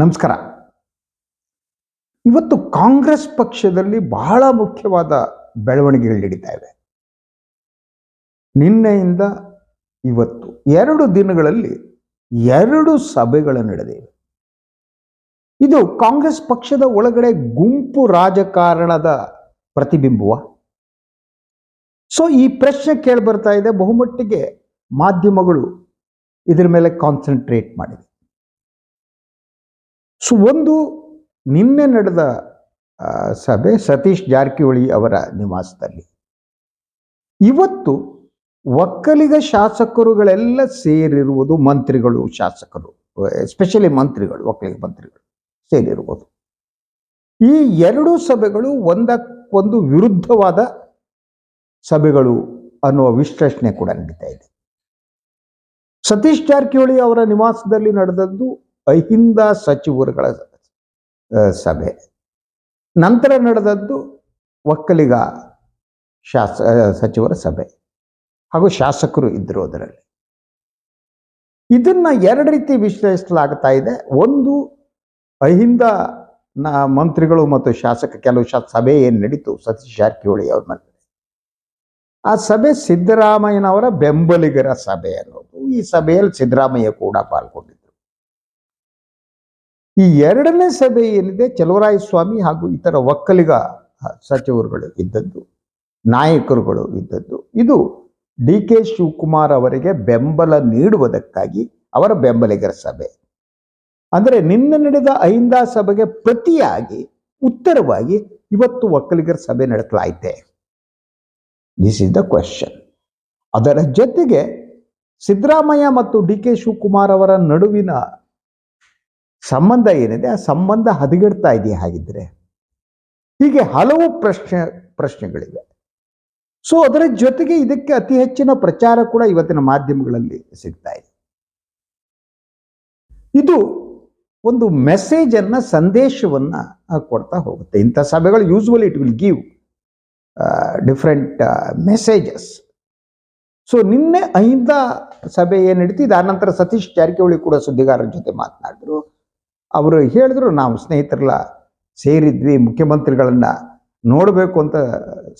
ನಮಸ್ಕಾರ. ಇವತ್ತು ಕಾಂಗ್ರೆಸ್ ಪಕ್ಷದಲ್ಲಿ ಬಹಳ ಮುಖ್ಯವಾದ ಬೆಳವಣಿಗೆಗಳು ನಡೀತಾ ಇವೆ ನಿನ್ನೆಯಿಂದ ಇವತ್ತು ಎರಡು ದಿನಗಳಲ್ಲಿ ಎರಡು ಸಭೆಗಳು ನಡೆದಿವೆ ಇದು. ಕಾಂಗ್ರೆಸ್ ಪಕ್ಷದ ಒಳಗಡೆ ಗುಂಪು ರಾಜಕಾರಣದ ಪ್ರತಿಬಿಂಬವ? ಸೊ ಈ ಪ್ರಶ್ನೆ ಕೇಳಿ ಬರ್ತಾ ಇದೆ. ಬಹುಮಟ್ಟಿಗೆ ಮಾಧ್ಯಮಗಳು ಇದರ ಮೇಲೆ ಕಾನ್ಸಂಟ್ರೇಟ್ ಮಾಡಿದೆ. ಸೊ ಒಂದು ನಿನ್ನೆ ನಡೆದ ಸಭೆ ಸತೀಶ್ ಜಾರಕಿಹೊಳಿ ಅವರ ನಿವಾಸದಲ್ಲಿ. ಇವತ್ತು ಒಕ್ಕಲಿಗ ಶಾಸಕರುಗಳೆಲ್ಲ ಸೇರಿರುವುದು ಮಂತ್ರಿಗಳು, ಶಾಸಕರು ಎಸ್ಪೆಷಲಿ ಮಂತ್ರಿಗಳು, ಒಕ್ಕಲಿಗ ಮಂತ್ರಿಗಳು ಸೇರಿರುವುದು. ಈ ಎರಡು ಸಭೆಗಳು ಒಂದಕ್ಕೊಂದು ವಿರುದ್ಧವಾದ ಸಭೆಗಳು ಅನ್ನುವ ವಿಶ್ಲೇಷಣೆ ಕೂಡ ನಡೀತಾ ಇದೆ. ಸತೀಶ್ ಜಾರಕಿಹೊಳಿ ಅವರ ನಿವಾಸದಲ್ಲಿ ನಡೆದದ್ದು ಅಹಿಂದ ಸಚಿವರುಗಳ ಸಭೆ. ನಂತರ ನಡೆದದ್ದು ಒಕ್ಕಲಿಗ ಶಾಸ ಸಚಿವರ ಸಭೆ. ಹಾಗೂ ಶಾಸಕರು ಇದ್ದರು ಅದರಲ್ಲಿ. ಇದನ್ನ ಎರಡು ರೀತಿ ವಿಶ್ಲೇಷಿಸಲಾಗ್ತಾ ಇದೆ. ಒಂದು, ಅಹಿಂದ ನ, ಮಂತ್ರಿಗಳು ಮತ್ತು ಶಾಸಕ, ಕೆಲವು ಶಾ, ಸಭೆ ಏನು ನಡೀತು? ಸತೀಶ್ ಜಾರಕಿಹೊಳಿ ಅವ್ರ ಆ ಸಭೆ ಸಿದ್ದರಾಮಯ್ಯನವರ ಬೆಂಬಲಿಗರ ಸಭೆ ಅನ್ನೋದು. ಈ ಸಭೆಯಲ್ಲಿ ಸಿದ್ದರಾಮಯ್ಯ ಕೂಡ ಪಾಲ್ಗೊಂಡಿದ್ದರು ಈ ಎರಡನೇ ಸಭೆ ಏನಿದೆ, ಚಲುವರಾಯಸ್ವಾಮಿ ಹಾಗೂ ಇತರ ಒಕ್ಕಲಿಗ ಸಚಿವರುಗಳು ಇದ್ದದ್ದು, ನಾಯಕರುಗಳು ಇದ್ದದ್ದು, ಇದು ಡಿ ಕೆ ಶಿವಕುಮಾರ್ ಅವರಿಗೆ ಬೆಂಬಲ ನೀಡುವುದಕ್ಕಾಗಿ ಅವರ ಬೆಂಬಲಿಗರ ಸಭೆ. ಅಂದರೆ ನಿನ್ನೆ ನಡೆದ ಐಂದ ಸಭೆಗೆ ಪ್ರತಿಯಾಗಿ, ಉತ್ತರವಾಗಿ ಇವತ್ತು ಒಕ್ಕಲಿಗರ ಸಭೆ ನಡೆಸಲಾಯಿತೆ. ದಿಸ್ ಇಸ್ ದ ಕ್ವೆಶನ್ ಅದರ ಜೊತೆಗೆ ಸಿದ್ದರಾಮಯ್ಯ ಮತ್ತು ಡಿ ಕೆ ಶಿವಕುಮಾರ್ ಅವರ ನಡುವಿನ ಸಂಬಂಧ ಏನಿದೆ, ಆ ಸಂಬಂಧ ಹದಗೆಡ್ತಾ ಇದೆಯಾ ಹಾಗಿದ್ರೆ? ಹೀಗೆ ಹಲವು ಪ್ರಶ್ನೆ, ಪ್ರಶ್ನೆಗಳಿವೆ. ಸೊ ಅದರ ಜೊತೆಗೆ ಇದಕ್ಕೆ ಅತಿ ಹೆಚ್ಚಿನ ಪ್ರಚಾರ ಕೂಡ ಇವತ್ತಿನ ಮಾಧ್ಯಮಗಳಲ್ಲಿ ಸಿಗ್ತಾ ಇದೆ. ಇದು ಒಂದು ಮೆಸೇಜ್ ಸಂದೇಶವನ್ನು ಕೊಡ್ತಾ ಹೋಗುತ್ತೆ. ಇಂಥ ಸಭೆಗಳು usually it will give different messages so ನಿನ್ನೆ ಐದ ಸಭೆ ಏನು ನಡೀತಿದೆ ಆ ನಂತರ ಸತೀಶ್ ಜಾರಕಿಹೊಳಿ ಕೂಡ ಸುದ್ದಿಗಾರರ ಜೊತೆ ಮಾತನಾಡಿದ್ರು. ಅವರು ಹೇಳಿದ್ರು, ನಾವು ಸ್ನೇಹಿತರೆಲ್ಲ ಸೇರಿದ್ವಿ, ಮುಖ್ಯಮಂತ್ರಿಗಳನ್ನು ನೋಡಬೇಕು ಅಂತ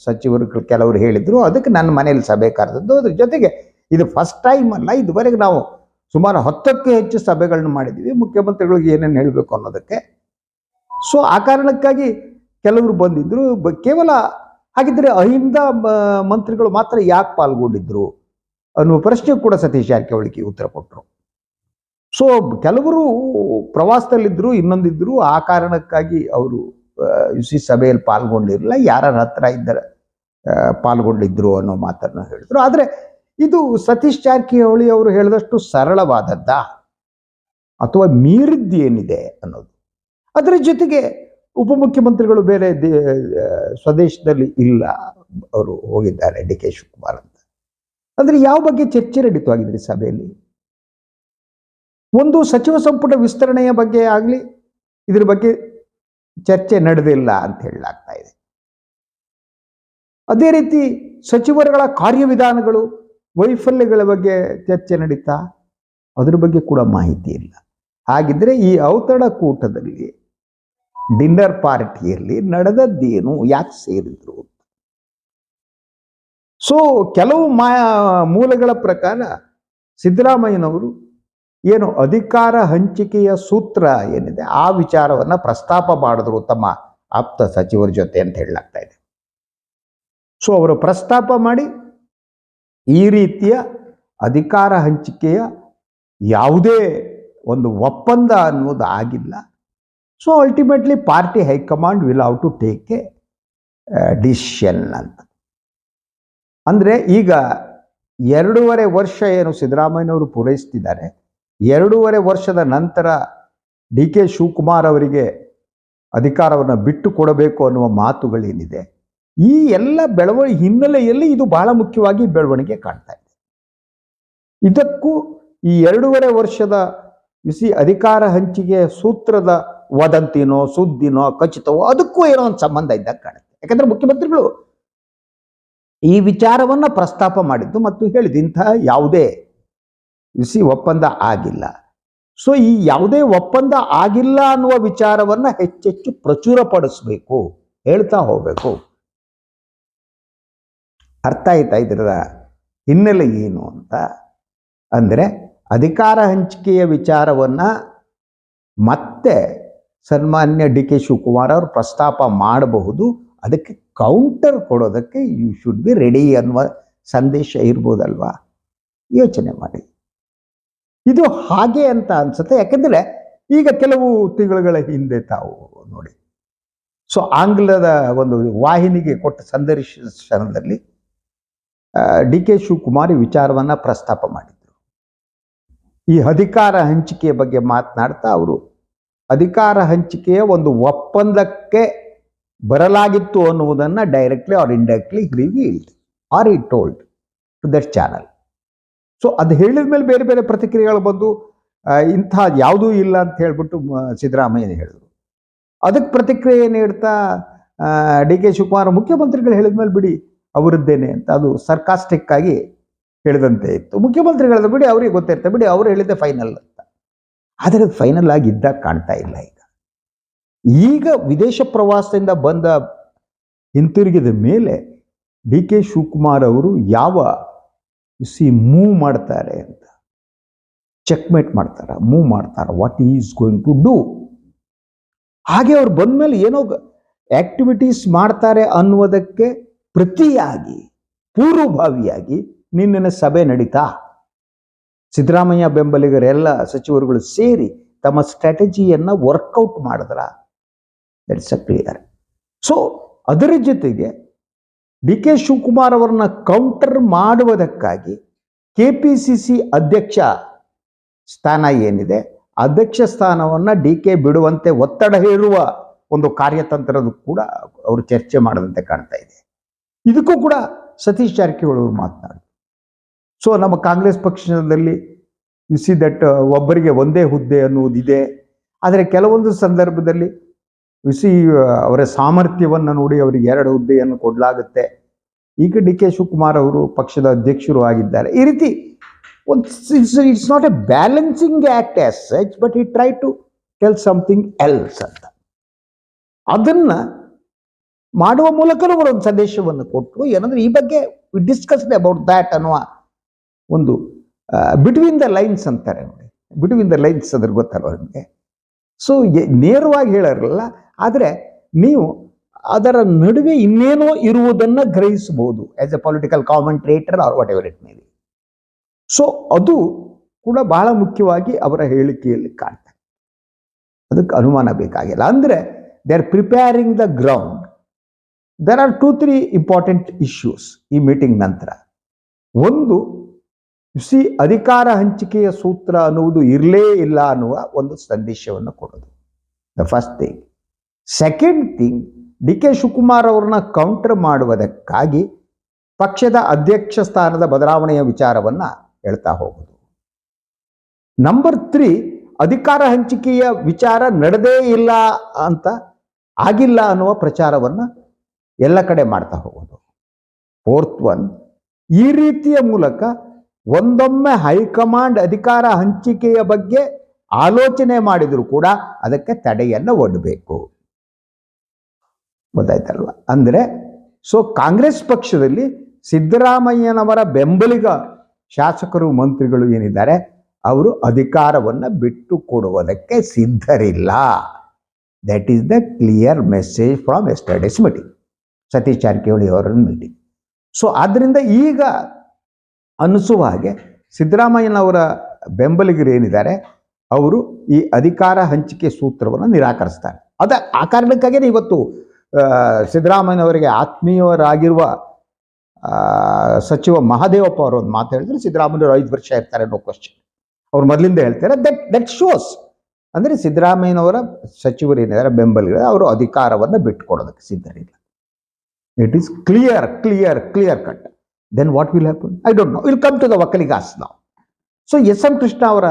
ಸಚಿವರು ಕೆಲವರು ಹೇಳಿದರು. ಅದಕ್ಕೆ ನನ್ನ ಮನೇಲಿ ಸಭೆ ಕರೆದದ್ದು. ಅದ್ರ ಜೊತೆಗೆ ಇದು ಫಸ್ಟ್ ಟೈಮ್ ಅಲ್ಲ, ಇದುವರೆಗೆ ನಾವು ಸುಮಾರು ಹತ್ತಕ್ಕೂ ಹೆಚ್ಚು ಸಭೆಗಳನ್ನ ಮಾಡಿದ್ವಿ. ಮುಖ್ಯಮಂತ್ರಿಗಳಿಗೆ ಏನೇನು ಹೇಳಬೇಕು ಅನ್ನೋದಕ್ಕೆ. ಸೊ ಆ ಕಾರಣಕ್ಕಾಗಿ ಕೆಲವರು ಬಂದಿದ್ದರು ಕೇವಲ ಹಾಗಿದ್ರೆ ಅಹಿಂದ ಮಂತ್ರಿಗಳು ಮಾತ್ರ ಯಾಕೆ ಪಾಲ್ಗೊಂಡಿದ್ರು ಅನ್ನುವ ಪ್ರಶ್ನೆ ಕೂಡ ಸತೀಶ್ ಜಾರಕಿಹೊಳಿಗೆ ಉತ್ತರ ಕೊಟ್ಟರು. ಸೊ ಕೆಲವರು ಪ್ರವಾಸದಲ್ಲಿದ್ದರು ಇನ್ನೊಂದಿದ್ರು ಆ ಕಾರಣಕ್ಕಾಗಿ ಅವರು ಸಿ ಸಭೆಯಲ್ಲಿ ಪಾಲ್ಗೊಂಡಿರಲಿಲ್ಲ. ಯಾರ ಹತ್ರ ಇದ್ದರೆ ಪಾಲ್ಗೊಂಡಿದ್ರು ಅನ್ನೋ ಮಾತನ್ನು ಹೇಳಿದ್ರು. ಆದರೆ ಇದು ಸತೀಶ್ ಜಾರಕಿಹೊಳಿ ಅವರು ಹೇಳಿದಷ್ಟು ಸರಳವಾದದ್ದ? ಅಥವಾ ಮೀರಿದ್ದೇನಿದೆ ಅನ್ನೋದು. ಅದರ ಜೊತೆಗೆ ಉಪಮುಖ್ಯಮಂತ್ರಿಗಳು ಬೇರೆ ಸ್ವದೇಶದಲ್ಲಿ ಇಲ್ಲ. ಅವರು ಹೋಗಿದ್ದಾರೆ ಡಿ ಕೆ ಶಿವಕುಮಾರ್ ಅಂತ. ಅಂದರೆ ಯಾವ ಬಗ್ಗೆ ಚರ್ಚೆ ನಡೀತು ಆಗಿದ್ರಿ ಸಭೆಯಲ್ಲಿ? ಒಂದು ಸಚಿವ ಸಂಪುಟ ವಿಸ್ತರಣೆಯ ಬಗ್ಗೆ ಆಗಲಿ, ಇದ್ರ ಬಗ್ಗೆ ಚರ್ಚೆ ನಡೆದಿಲ್ಲ ಅಂತ ಹೇಳಲಾಗ್ತಾ ಇದೆ. ಅದೇ ರೀತಿ ಸಚಿವರುಗಳ ಕಾರ್ಯವಿಧಾನಗಳು, ವೈಫಲ್ಯಗಳ ಬಗ್ಗೆ ಚರ್ಚೆ ನಡೀತಾ, ಅದ್ರ ಬಗ್ಗೆ ಕೂಡ ಮಾಹಿತಿ ಇಲ್ಲ. ಹಾಗಿದ್ರೆ ಈ ಔತಣಕೂಟದಲ್ಲಿ ಡಿನ್ನರ್ ಪಾರ್ಟಿಯಲ್ಲಿ ನಡೆದದ್ದೇನು, ಯಾಕೆ ಸೇರಿದ್ರು ಸೊ ಕೆಲವು ಮಾ, ಮೂಲಗಳ ಪ್ರಕಾರ ಸಿದ್ದರಾಮಯ್ಯನವರು ಏನು ಅಧಿಕಾರ ಹಂಚಿಕೆಯ ಸೂತ್ರ ಏನಿದೆ, ಆ ವಿಚಾರವನ್ನ ಪ್ರಸ್ತಾಪ ಮಾಡಿದ್ರು ತಮ್ಮ ಆಪ್ತ ಸಚಿವರ ಜೊತೆ ಅಂತ ಹೇಳಲಾಗ್ತಾ ಇದೆ. ಸೊ ಅವರು ಪ್ರಸ್ತಾಪ ಮಾಡಿ ಈ ರೀತಿಯ ಅಧಿಕಾರ ಹಂಚಿಕೆಯ ಯಾವುದೇ ಒಂದು ಒಪ್ಪಂದ ಅನ್ನೋದು ಆಗಿಲ್ಲ. So ultimately party high command will have to take a decision ಅಂತ. ಅಂದರೆ ಈಗ ಎರಡೂವರೆ ವರ್ಷ ಏನು ಸಿದ್ದರಾಮಯ್ಯನವರು ಪೂರೈಸ್ತಿದ್ದಾರೆ ಎರಡೂವರೆ ವರ್ಷದ ನಂತರ ಡಿ ಕೆ ಶಿವಕುಮಾರ್ ಅವರಿಗೆ ಅಧಿಕಾರವನ್ನು ಬಿಟ್ಟು ಕೊಡಬೇಕು ಅನ್ನುವ ಮಾತುಗಳೇನಿದೆ. ಈ ಎಲ್ಲ ಬೆಳವಣಿಗೆ ಹಿನ್ನೆಲೆಯಲ್ಲಿ ಇದು ಬಹಳ ಮುಖ್ಯವಾಗಿ ಬೆಳವಣಿಗೆ ಕಾಣ್ತಾ ಇದೆ. ಇದಕ್ಕೂ ಈ ಎರಡೂವರೆ ವರ್ಷದ ಬಿಸಿ ಅಧಿಕಾರ ಹಂಚಿಕೆ ಸೂತ್ರದ ವದಂತಿನೋ, ಸುದ್ದಿನೋ, ಖಚಿತವೋ ಅದಕ್ಕೂ ಏನೋ ಒಂದು ಸಂಬಂಧ ಇದ್ದಾಗ ಕಾಣುತ್ತೆ. ಯಾಕಂದ್ರೆ ಮುಖ್ಯಮಂತ್ರಿಗಳು ಈ ವಿಚಾರವನ್ನ ಪ್ರಸ್ತಾಪ ಮಾಡಿದ್ದು ಮತ್ತು ಹೇಳಿದ ಇಂತಹ ಯಾವುದೇ ಬಿಸಿ ಒಪ್ಪಂದ ಆಗಿಲ್ಲ. ಸೊ ಈ ಯಾವುದೇ ಒಪ್ಪಂದ ಆಗಿಲ್ಲ ಅನ್ನುವ ವಿಚಾರವನ್ನ ಹೆಚ್ಚೆಚ್ಚು ಪ್ರಚುರಪಡಿಸ್ಬೇಕು. ಹೇಳ್ತಾ ಹೋಗ್ಬೇಕು. ಅರ್ಥ ಆಯ್ತಾ ಇದರ ಹಿನ್ನೆಲೆ ಏನು ಅಂತ? ಅಂದರೆ ಅಧಿಕಾರ ಹಂಚಿಕೆಯ ವಿಚಾರವನ್ನ ಮತ್ತೆ ಸನ್ಮಾನ್ಯ ಡಿ ಕೆ ಶಿವಕುಮಾರ್ ಅವರು ಪ್ರಸ್ತಾಪ ಮಾಡಬಹುದು. ಅದಕ್ಕೆ ಕೌಂಟರ್ ಕೊಡೋದಕ್ಕೆ ಯು ಶುಡ್ ಬಿ ರೆಡಿ ಅನ್ನುವ ಸಂದೇಶ ಇರ್ಬೋದಲ್ವಾ? ಯೋಚನೆ ಮಾಡಿ. ಇದು ಹಾಗೆ ಅಂತ ಅನ್ಸುತ್ತೆ. ಯಾಕೆಂದರೆ ಈಗ ಕೆಲವು ತಿಂಗಳುಗಳ ಹಿಂದೆ ತಾವು ನೋಡಿ. ಸೊ ಆಂಗ್ಲದ ಒಂದು ವಾಹಿನಿಗೆ ಕೊಟ್ಟ ಸಂದರ್ಶನದಲ್ಲಿ ಡಿ ಕೆ ಶಿವಕುಮಾರ್ ವಿಚಾರವನ್ನ ಪ್ರಸ್ತಾಪ ಮಾಡಿದ್ರು. ಈ ಅಧಿಕಾರ ಹಂಚಿಕೆಯ ಬಗ್ಗೆ ಮಾತನಾಡ್ತಾ ಅವರು, ಅಧಿಕಾರ ಹಂಚಿಕೆಯ ಒಂದು ಒಪ್ಪಂದಕ್ಕೆ ಬರಲಾಗಿತ್ತು ಅನ್ನುವುದನ್ನು directly or indirectly revealed or he told to that channel so ಅದು ಹೇಳಿದ ಮೇಲೆ ಬೇರೆ ಬೇರೆ ಪ್ರತಿಕ್ರಿಯೆಗಳು ಬಂದು ಇಂಥ ಯಾವುದೂ ಇಲ್ಲ ಅಂತ ಹೇಳ್ಬಿಟ್ಟು ಸಿದ್ದರಾಮಯ್ಯ ಹೇಳಿದ್ರು. ಅದಕ್ಕೆ ಪ್ರತಿಕ್ರಿಯೆ ನೀಡ್ತಾ ಡಿ ಕೆ ಶಿವಕುಮಾರ್ ಮುಖ್ಯಮಂತ್ರಿಗಳು ಹೇಳಿದ ಮೇಲೆ ಬಿಡಿ, ಅವರದ್ದೇನೆ ಅಂತ ಅದು ಸರ್ಕಾಸ್ಟಿಕ್ ಆಗಿ ಹೇಳಿದಂತೆ ಇತ್ತು. ಮುಖ್ಯಮಂತ್ರಿಗಳದ್ದು ಬಿಡಿ, ಅವ್ರಿಗೆ ಗೊತ್ತಿರುತ್ತೆ, ಬಿಡಿ ಅವ್ರು ಹೇಳಿದ್ದೆ ಫೈನಲ್ ಅಂತ. ಆದರೆ ಅದು ಫೈನಲ್ ಆಗಿ ಇದ್ದಾಗ ಕಾಣ್ತಾ ಇಲ್ಲ ಈಗ. ಈಗ ವಿದೇಶ ಪ್ರವಾಸದಿಂದ ಬಂದ ಹಿಂತಿರುಗಿದ ಮೇಲೆ ಡಿ ಕೆ ಶಿವಕುಮಾರ್ ಅವರು ಯಾವ ಸಿ ಮೂವ್ ಮಾಡ್ತಾರೆ ಅಂತ. ಚೆಕ್ಮೇಟ್ ಮಾಡ್ತಾರೆ ಮೂವ್ ಮಾಡ್ತಾರೆ what is going to do ಹಾಗೆ ಅವ್ರು ಬಂದ್ಮೇಲೆ ಏನೋ ಆಕ್ಟಿವಿಟೀಸ್ ಮಾಡ್ತಾರೆ ಅನ್ನುವುದಕ್ಕೆ ಪ್ರತಿಯಾಗಿ, ಪೂರ್ವಭಾವಿಯಾಗಿ ನಿನ್ನಿನ ಸಭೆ ನಡೀತಾ. ಸಿದ್ದರಾಮಯ್ಯ ಬೆಂಬಲಿಗರೆಲ್ಲ ಸಚಿವರುಗಳು ಸೇರಿ ತಮ್ಮ ಸ್ಟ್ರಾಟಜಿಯನ್ನು ವರ್ಕೌಟ್ ಮಾಡಿದ್ರ. ದಟ್ಸ್ ಅ ಕ್ಲಿಯರ್ ಸೊ ಅದರ ಜೊತೆಗೆ ಡಿ ಕೆ ಶಿವಕುಮಾರ್ ಅವರನ್ನ ಕೌಂಟರ್ ಮಾಡುವುದಕ್ಕಾಗಿ ಕೆ ಪಿ ಸಿ ಸಿ ಅಧ್ಯಕ್ಷ ಸ್ಥಾನ ಏನಿದೆ, ಅಧ್ಯಕ್ಷ ಸ್ಥಾನವನ್ನು ಡಿ ಕೆ ಬಿಡುವಂತೆ ಒತ್ತಡ ಹೇರುವ ಒಂದು ಕಾರ್ಯತಂತ್ರದ ಕೂಡ ಅವರು ಚರ್ಚೆ ಮಾಡದಂತೆ ಕಾಣ್ತಾ ಇದೆ. ಇದಕ್ಕೂ ಕೂಡ ಸತೀಶ್ ಜಾರಕಿಹೊಳಿ ಅವರು ಮಾತನಾಡಿದರು ಸೊ ನಮ್ಮ ಕಾಂಗ್ರೆಸ್ ಪಕ್ಷದಲ್ಲಿ ಯು ಸಿ ದಟ್ ಒಬ್ಬರಿಗೆ ಒಂದೇ ಹುದ್ದೆ ಅನ್ನುವುದಿದೆ ಆದರೆ ಕೆಲವೊಂದು ಸಂದರ್ಭದಲ್ಲಿ ಸಿ ಅವರ ಸಾಮರ್ಥ್ಯವನ್ನು ನೋಡಿ ಅವರಿಗೆ ಎರಡು ಹುದ್ದೆಯನ್ನು ಕೊಡಲಾಗುತ್ತೆ. ಈಗ ಡಿ ಕೆ ಶಿವಕುಮಾರ್ ಅವರು ಪಕ್ಷದ ಅಧ್ಯಕ್ಷರು ಆಗಿದ್ದಾರೆ. ಈ ರೀತಿ ಒಂದು it's not a balancing act as such but he try to tell something else ಅಂತ. ಅದನ್ನು ಮಾಡುವ ಮೂಲಕ ಅವರು ಒಂದು ಸಂದೇಶವನ್ನು ಕೊಟ್ಟರು ಏನಂದ್ರೆ ಈ ಬಗ್ಗೆ ವಿ ಡಿಸ್ಕಸ್ಡ್ ಅಬೌಟ್ ದ್ಯಾಟ್ ಅನ್ನುವ ಒಂದು ಬಿಟ್ವೀನ್ ದ ಲೈನ್ಸ್ ಅಂತಾರೆ ನೋಡಿ. ಬಿಟ್ವೀನ್ ದ ಲೈನ್ಸ್ ಅದ್ರ ಗೊತ್ತಲ್ವ ನಿಮಗೆ? ಸೊ ನೇರವಾಗಿ ಹೇಳೋರಲ್ಲ ಆದರೆ ನೀವು ಅದರ ನಡುವೆ ಇನ್ನೇನೋ ಇರುವುದನ್ನು ಗ್ರಹಿಸಬಹುದು. As a political commentator or whatever it may be so ಅದು ಕೂಡ ಬಹಳ ಮುಖ್ಯವಾಗಿ ಅವರ ಹೇಳಿಕೆಯಲ್ಲಿ ಕಾಣ್ತಾರೆ ಅದಕ್ಕೆ ಅನುಮಾನ ಬೇಕಾಗಿಲ್ಲ. ಅಂದರೆ they are preparing the ground there are two three important issues ಈ ಮೀಟಿಂಗ್ ನಂತರ. ಒಂದು ಸಿ ಅಧಿಕಾರ ಹಂಚಿಕೆಯ ಸೂತ್ರ ಅನ್ನುವುದು ಇರಲೇ ಇಲ್ಲ ಅನ್ನುವ ಒಂದು ಸಂದೇಶವನ್ನು ಕೊಡೋದು. The first thing second thing D K Shivakumar ಅವ್ರನ್ನ ಕೌಂಟರ್ ಮಾಡುವುದಕ್ಕಾಗಿ ಪಕ್ಷದ ಅಧ್ಯಕ್ಷ ಸ್ಥಾನದ ಬದಲಾವಣೆಯ ವಿಚಾರವನ್ನ ಹೇಳ್ತಾ ಹೋಗುದು. ನಂಬರ್ ತ್ರೀ ಅಧಿಕಾರ ಹಂಚಿಕೆಯ ವಿಚಾರ ನಡೆದೇ ಇಲ್ಲ ಅಂತ ಆಗಿಲ್ಲ ಅನ್ನುವ ಪ್ರಚಾರವನ್ನ ಎಲ್ಲ ಕಡೆ ಮಾಡ್ತಾ ಹೋಗೋದು. ಫೋರ್ತ್ ಒನ್ ಈ ರೀತಿಯ ಮೂಲಕ ಒಂದೊಮ್ಮೆ ಹೈಕಮಾಂಡ್ ಅಧಿಕಾರ ಹಂಚಿಕೆಯ ಬಗ್ಗೆ ಆಲೋಚನೆ ಮಾಡಿದರೂ ಕೂಡ ಅದಕ್ಕೆ ತಡೆಯನ್ನು ಒಡ್ಡಬೇಕು ಗೊತ್ತಾಯ್ತಲ್ವ? ಅಂದರೆ ಸೊ ಕಾಂಗ್ರೆಸ್ ಪಕ್ಷದಲ್ಲಿ ಸಿದ್ದರಾಮಯ್ಯನವರ ಬೆಂಬಲಿಗ ಶಾಸಕರು, ಮಂತ್ರಿಗಳು ಏನಿದ್ದಾರೆ, ಅವರು ಅಧಿಕಾರವನ್ನು ಬಿಟ್ಟು ಕೊಡುವುದಕ್ಕೆ ಸಿದ್ಧರಿಲ್ಲ. That is the clear message from yesterday's meeting Satish Jarkiholi ಅವರ ಮೀಟಿಂಗ್ ಸೊ ಆದ್ದರಿಂದ ಈಗ ಅನಿಸುವ ಹಾಗೆ ಸಿದ್ದರಾಮಯ್ಯನವರ ಬೆಂಬಲಿಗರು ಏನಿದ್ದಾರೆ, ಅವರು ಈ ಅಧಿಕಾರ ಹಂಚಿಕೆ ಸೂತ್ರವನ್ನು ನಿರಾಕರಿಸ್ತಾರೆ. ಅದ ಆ ಕಾರಣಕ್ಕಾಗಿಯೇ ಇವತ್ತು ಸಿದ್ದರಾಮಯ್ಯನವರಿಗೆ ಆತ್ಮೀಯರಾಗಿರುವ ಸಚಿವ ಮಹಾದೇವಪ್ಪ ಅವರು ಒಂದು ಮಾತು ಹೇಳಿದ್ರೆ ಸಿದ್ದರಾಮಯ್ಯವರು ಐದು ವರ್ಷ ಇರ್ತಾರೆ ನೋ ಕ್ವಶನ್ ಅವ್ರು ಮೊದಲಿಂದ ಹೇಳ್ತಾರೆ ದಟ್ ದಟ್ ಶೋಸ್ ಅಂದರೆ ಸಿದ್ದರಾಮಯ್ಯನವರ ಸಚಿವರು ಏನಿದ್ದಾರೆ, ಬೆಂಬಲಿಗರು, ಅವರು ಅಧಿಕಾರವನ್ನು ಬಿಟ್ಟುಕೊಡೋದಕ್ಕೆ ಸಿದ್ಧರಿಲ್ಲ. It is clear clear clear cut then what will happen I don't know will come to the Vokkaligas ನಾವು ಸೊ ಎಸ್ ಎಂ ಕೃಷ್ಣ ಅವರ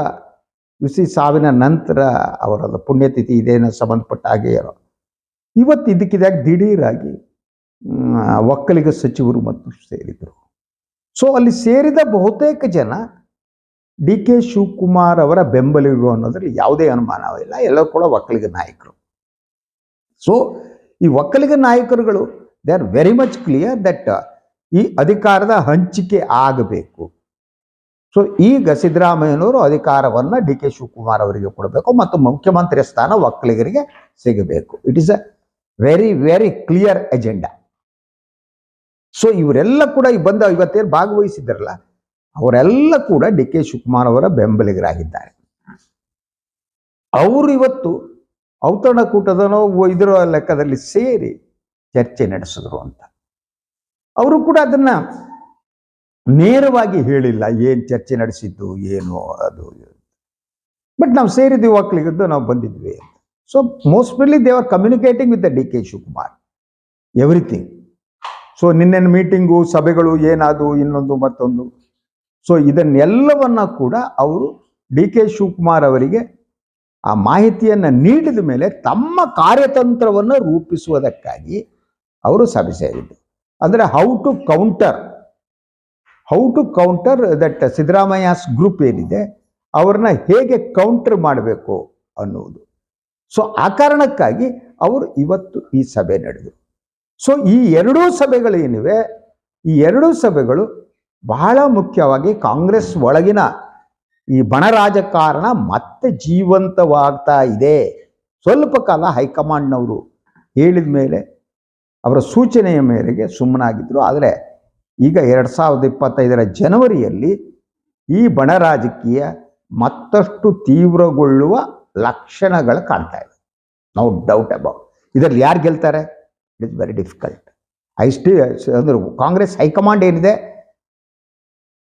ಬಿಸಿ ಸಾವಿನ ನಂತರ ಅವರ ಪುಣ್ಯತಿಥಿ ಇದೇನೋ ಸಂಬಂಧಪಟ್ಟ ಹಾಗೆ ಏನೋ ಇವತ್ತು ಇದಕ್ಕಿದಾಗ ದಿಢೀರಾಗಿ ಒಕ್ಕಲಿಗ ಸಚಿವರು ಮತ್ತು ಸೇರಿದರು. ಸೊ ಅಲ್ಲಿ ಸೇರಿದ ಬಹುತೇಕ ಜನ ಡಿ ಕೆ ಶಿವಕುಮಾರ್ ಅವರ ಬೆಂಬಲಿಗರು ಅನ್ನೋದ್ರಲ್ಲಿ ಯಾವುದೇ ಅನುಮಾನವಿಲ್ಲ ಎಲ್ಲರೂ ಕೂಡ ಒಕ್ಕಲಿಗ ನಾಯಕರು. ಸೊ ಈ ಒಕ್ಕಲಿಗ ನಾಯಕರುಗಳು they are very much clear that ಈ ಅಧಿಕಾರದ ಹಂಚಿಕೆ ಆಗಬೇಕು. ಸೊ ಈಗ ಸಿದ್ದರಾಮಯ್ಯನವರು ಅಧಿಕಾರವನ್ನು ಡಿ ಕೆ ಶಿವಕುಮಾರ್ ಅವರಿಗೆ ಕೊಡಬೇಕು ಮತ್ತು ಮುಖ್ಯಮಂತ್ರಿ ಸ್ಥಾನ ಒಕ್ಕಲಿಗರಿಗೆ ಸಿಗಬೇಕು. It is a very very clear agenda so ಇವರೆಲ್ಲ ಕೂಡ ಬಂದ ಇವತ್ತೇನು ಭಾಗವಹಿಸಿದ್ರಲ್ಲ ಅವರೆಲ್ಲ ಕೂಡ ಡಿ ಕೆ ಶಿವಕುಮಾರ್ ಅವರ ಬೆಂಬಲಿಗರಾಗಿದ್ದಾರೆ. ಅವರು ಇವತ್ತು ಔತಣಕೂಟದನೋ ಇದರ ಲೆಕ್ಕದಲ್ಲಿ ಸೇರಿ ಚರ್ಚೆ ನಡೆಸಿದ್ರು ಅಂತ. ಅವರು ಕೂಡ ಅದನ್ನ ನೇರವಾಗಿ ಹೇಳಿಲ್ಲ, ಏನು ಚರ್ಚೆ ನಡೆಸಿದ್ದು, ಏನು ಅದು. ಬಟ್ ನಾವು ಸೇರಿದ್ದೀವಿ ಒಕ್ಕಲಿಗದ್ದು ನಾವು ಬಂದಿದ್ವಿ mostly they are communicating with the D K Shivakumar everything so ನಿನ್ನೆ ಮೀಟಿಂಗು ಸಭೆಗಳು ಏನಾದು ಇನ್ನೊಂದು ಮತ್ತೊಂದು. ಸೊ ಇದನ್ನೆಲ್ಲವನ್ನ ಕೂಡ ಅವರು ಡಿ ಕೆ ಶಿವಕುಮಾರ್ ಅವರಿಗೆ ಆ ಮಾಹಿತಿಯನ್ನು ನೀಡಿದ ಮೇಲೆ ತಮ್ಮ ಕಾರ್ಯತಂತ್ರವನ್ನು ರೂಪಿಸುವುದಕ್ಕಾಗಿ ಅವರು ಸಭೆ ಸೇರಿದ್ದು. ಅಂದರೆ how to counter how to counter that Siddaramaiah's group ಏನಿದೆ, ಅವ್ರನ್ನ ಹೇಗೆ ಕೌಂಟರ್ ಮಾಡಬೇಕು ಅನ್ನುವುದು. ಸೊ ಆ ಕಾರಣಕ್ಕಾಗಿ ಅವರು ಇವತ್ತು ಈ ಸಭೆ ನಡೆದರು. ಸೊ ಈ ಎರಡೂ ಸಭೆಗಳು ಏನಿವೆ, ಈ ಎರಡೂ ಸಭೆಗಳು ಬಹಳ ಮುಖ್ಯವಾಗಿ ಕಾಂಗ್ರೆಸ್ ಒಳಗಿನ ಈ ಬಣರಾಜಕಾರಣ ಮತ್ತೆ ಜೀವಂತವಾಗ್ತಾ ಇದೆ. ಸ್ವಲ್ಪ ಕಾಲ ಹೈಕಮಾಂಡ್ನವರು ಹೇಳಿದ ಮೇಲೆ, ಅವರ ಸೂಚನೆಯ ಮೇರೆಗೆ ಸುಮ್ಮನಾಗಿದ್ದರು ಆದರೆ ಈಗ ಎರಡು ಸಾವಿರದ ಇಪ್ಪತ್ತೈದರ ಜನವರಿಯಲ್ಲಿ ಈ ಬಣ ರಾಜಕೀಯ ಮತ್ತಷ್ಟು ತೀವ್ರಗೊಳ್ಳುವ ಲಕ್ಷಣಗಳು ಕಾಣ್ತಾ ಇದೆ. ನೋ ಡೌಟ್ ಅಬೌಟ್ ಇದರಲ್ಲಿ ಯಾರು ಗೆಲ್ತಾರೆ? It is very difficult I ಸ್ಟಿ ಅಂದ್ರೆ ಕಾಂಗ್ರೆಸ್ ಹೈಕಮಾಂಡ್ ಏನಿದೆ?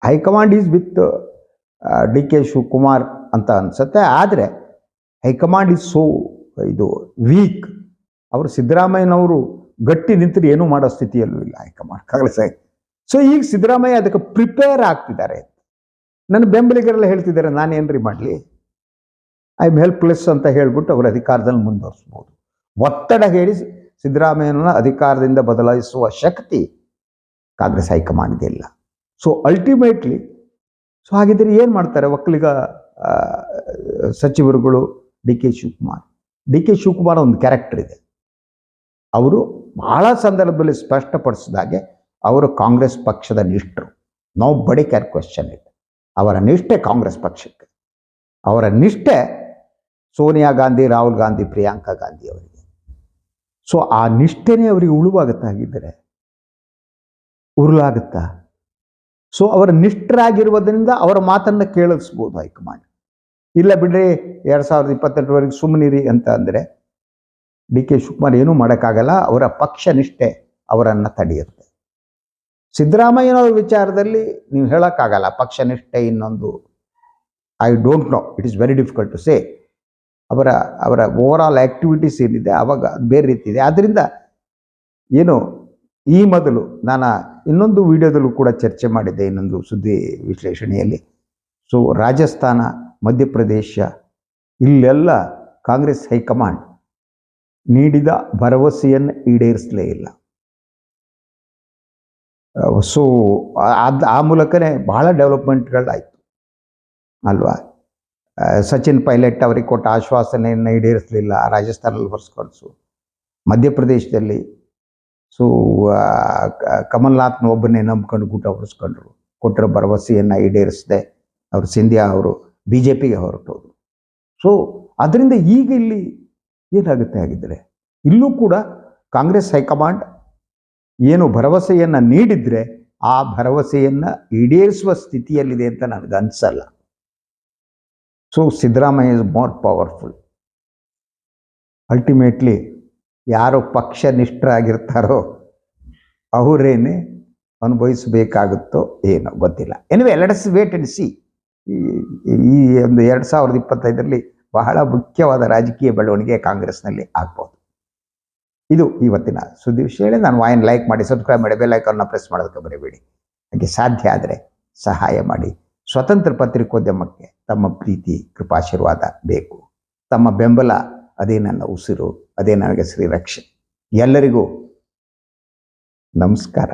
High command is with D K Shivakumar ಅಂತ ಅನ್ಸುತ್ತೆ. ಆದರೆ ಹೈಕಮಾಂಡ್ ಈಸ್ ಸೋ ಇದು ವೀಕ್ ಅವರು ಸಿದ್ದರಾಮಯ್ಯನವರು ಗಟ್ಟಿ ನಿಂತರೆ ಏನೂ ಮಾಡೋ ಸ್ಥಿತಿಯಲ್ಲೂ ಇಲ್ಲ ಹೈಕಮಾಂಡ್, ಕಾಂಗ್ರೆಸ್ ಸೊ ಈಗ ಸಿದ್ದರಾಮಯ್ಯ ಅದಕ್ಕೆ ಪ್ರಿಪೇರ್ ಆಗ್ತಿದ್ದಾರೆ ನನ್ನ ಬೆಂಬಲಿಗರೆಲ್ಲ ಹೇಳ್ತಿದ್ದಾರೆ, ನಾನೇನ್ರಿ ಮಾಡಲಿ? ಐ ಎಂ ಹೆಲ್ಪ್ಲೆಸ್ ಅಂತ ಹೇಳ್ಬಿಟ್ಟು ಅವರು ಅಧಿಕಾರದಲ್ಲಿ ಮುಂದುವರಿಸ್ಬೋದು. ಒತ್ತಡ ಹೇಳಿ ಸಿದ್ದರಾಮಯ್ಯನ ಅಧಿಕಾರದಿಂದ ಬದಲಾಯಿಸುವ ಶಕ್ತಿ ಕಾಂಗ್ರೆಸ್ ಹೈಕಮಾಂಡ್ಗೆ ಇಲ್ಲ. ಸೊ ಅಲ್ಟಿಮೇಟ್ಲಿ ಸೊ ಹಾಗಿದ್ರೆ ಏನು ಮಾಡ್ತಾರೆ ಒಕ್ಕಲಿಗ ಸಚಿವರುಗಳು D K Shivakumar? D K Shivakumar ಒಂದು ಕ್ಯಾರೆಕ್ಟರ್ ಇದೆ. ಅವರು ಬಹಳ ಸಂದರ್ಭದಲ್ಲಿ ಸ್ಪಷ್ಟಪಡಿಸಿದಾಗೆ ಅವರು ಕಾಂಗ್ರೆಸ್ ಪಕ್ಷದ ನಿಷ್ಠರು. Nobody care question it ಅವರ ನಿಷ್ಠೆ ಕಾಂಗ್ರೆಸ್ ಪಕ್ಷಕ್ಕೆ. ಅವರ ನಿಷ್ಠೆ ಸೋನಿಯಾ ಗಾಂಧಿ, ರಾಹುಲ್ ಗಾಂಧಿ, ಪ್ರಿಯಾಂಕಾ ಗಾಂಧಿ ಅವರಿಗೆ. ಸೊ ಆ ನಿಷ್ಠೆನೇ ಅವರಿಗೆ ಉಳುವಾಗುತ್ತಾಗಿದ್ದರೆ ಉರುಳಾಗುತ್ತಾ? ಸೊ ಅವರ ನಿಷ್ಠರಾಗಿರುವುದರಿಂದ ಅವರ ಮಾತನ್ನು ಕೇಳಿಸ್ಬೋದು ಹೈಕಮಾಂಡ್. ಇಲ್ಲ ಬಿಡ್ರಿ, ಎರಡು ಸಾವಿರದ ಇಪ್ಪತ್ತೆಂಟರವರೆಗೆ ಸುಮ್ಮನಿರಿ ಅಂತ ಅಂದರೆ ಡಿ ಕೆ ಶಿವಕುಮಾರ್ ಏನೂ ಮಾಡೋಕ್ಕಾಗಲ್ಲ, ಅವರ ಪಕ್ಷ ನಿಷ್ಠೆ ಅವರನ್ನು ತಡೆಯುತ್ತೆ. ಸಿದ್ದರಾಮಯ್ಯನವರ ವಿಚಾರದಲ್ಲಿ ನೀವು ಹೇಳೋಕ್ಕಾಗಲ್ಲ, ಪಕ್ಷ ನಿಷ್ಠೆ ಇನ್ನೊಂದು I don't know it is very difficult to say ಅವರ ಅವರ ಓವರ್ ಆಲ್ ಆ್ಯಕ್ಟಿವಿಟೀಸ್ ಏನಿದೆ ಅದು ಬೇರೆ ರೀತಿ ಇದೆ. ಆದ್ದರಿಂದ ಏನು, ಈ ಮೊದಲು ನಾನು ಇನ್ನೊಂದು ವಿಡಿಯೋದಲ್ಲೂ ಕೂಡ ಚರ್ಚೆ ಮಾಡಿದ್ದೆ ಇನ್ನೊಂದು ಸುದ್ದಿ ವಿಶ್ಲೇಷಣೆಯಲ್ಲಿ. ಸೊ ರಾಜಸ್ಥಾನ, ಮಧ್ಯಪ್ರದೇಶ, ಇಲ್ಲೆಲ್ಲ ಕಾಂಗ್ರೆಸ್ ಹೈಕಮಾಂಡ್ ನೀಡಿದ ಭರವಸೆಯನ್ನು ಈಡೇರಿಸಲೇ ಇಲ್ಲ. ಸೊ ಅದು ಆ ಮೂಲಕನೇ ಬಹಳ ಡೆವಲಪ್ಮೆಂಟ್ಗಳಾಯಿತು ಅಲ್ವಾ? ಸಚಿನ್ ಪೈಲಟ್ ಅವರಿಗೆ ಕೊಟ್ಟ ಆಶ್ವಾಸನೆಯನ್ನು ಈಡೇರಿಸಲಿಲ್ಲ ರಾಜಸ್ಥಾನಲ್ಲಿ ಹೊರಿಸ್ಕೊಳ್ಸು ಮಧ್ಯಪ್ರದೇಶದಲ್ಲಿ ಸೊ ಕಮಲ್ನಾಥ್ನ ಒಬ್ಬನೇ ನಂಬ್ಕೊಂಡು ಗೂಟ ಹೊರಿಸ್ಕೊಂಡ್ರು ಕೊಟ್ಟಿರೋ ಭರವಸೆಯನ್ನು ಈಡೇರಿಸದೆ. ಅವರು ಸಿಂಧ್ಯಾ ಅವರು ಬಿ ಜೆ ಪಿಗೆ ಹೊರಟೋದು ಸೊ, ಅದರಿಂದ ಈಗ ಇಲ್ಲಿ ಏನಾಗುತ್ತೆ ಆಗಿದ್ದರೆ ಇಲ್ಲೂ ಕೂಡ ಕಾಂಗ್ರೆಸ್ ಹೈಕಮಾಂಡ್ ಏನು ಭರವಸೆಯನ್ನು ನೀಡಿದರೆ ಆ ಭರವಸೆಯನ್ನು ಈಡೇರಿಸುವ ಸ್ಥಿತಿಯಲ್ಲಿದೆ ಅಂತ ನನಗೆ ಅನಿಸಲ್ಲ. So Siddaramaiah is more powerful ultimately ಯಾರು ಪಕ್ಷ ನಿಷ್ಠರಾಗಿರ್ತಾರೋ ಅವರೇನೆ ಅನುಭವಿಸಬೇಕಾಗುತ್ತೋ ಏನೋ ಗೊತ್ತಿಲ್ಲ. Anyway let's wait and see ಈ ಒಂದು ಎರಡು ಸಾವಿರದ ಇಪ್ಪತ್ತೈದರಲ್ಲಿ ಬಹಳ ಮುಖ್ಯವಾದ ರಾಜಕೀಯ ಬೆಳವಣಿಗೆ ಕಾಂಗ್ರೆಸ್ನಲ್ಲಿ ಆಗ್ಬೋದು. ಇದು ಇವತ್ತಿನ ಸುದ್ದಿ ವಿಷಯ ಹೇಳಿ ನಾನು ವಾಯನ್ ಲೈಕ್ ಮಾಡಿ, ಸಬ್ಸ್ಕ್ರೈಬ್ ಮಾಡಿ, ಬೆಲ್ ಐಕಾನ್ನ ಪ್ರೆಸ್ ಮಾಡೋದಕ್ಕೆ ಬರೀಬೇಡಿ ಹಾಗೆ ಸಾಧ್ಯ ಆದರೆ ಸಹಾಯ ಮಾಡಿ. ಸ್ವತಂತ್ರ ಪತ್ರಿಕೋದ್ಯಮಕ್ಕೆ ತಮ್ಮ ಪ್ರೀತಿ, ಕೃಪಾಶೀರ್ವಾದ ಬೇಕು. ತಮ್ಮ ಬೆಂಬಲ, ಅದೇ ನನ್ನ ಉಸಿರು, ಅದೇ ನನಗೆ ಶ್ರೀರಕ್ಷೆ. ಎಲ್ಲರಿಗೂ ನಮಸ್ಕಾರ.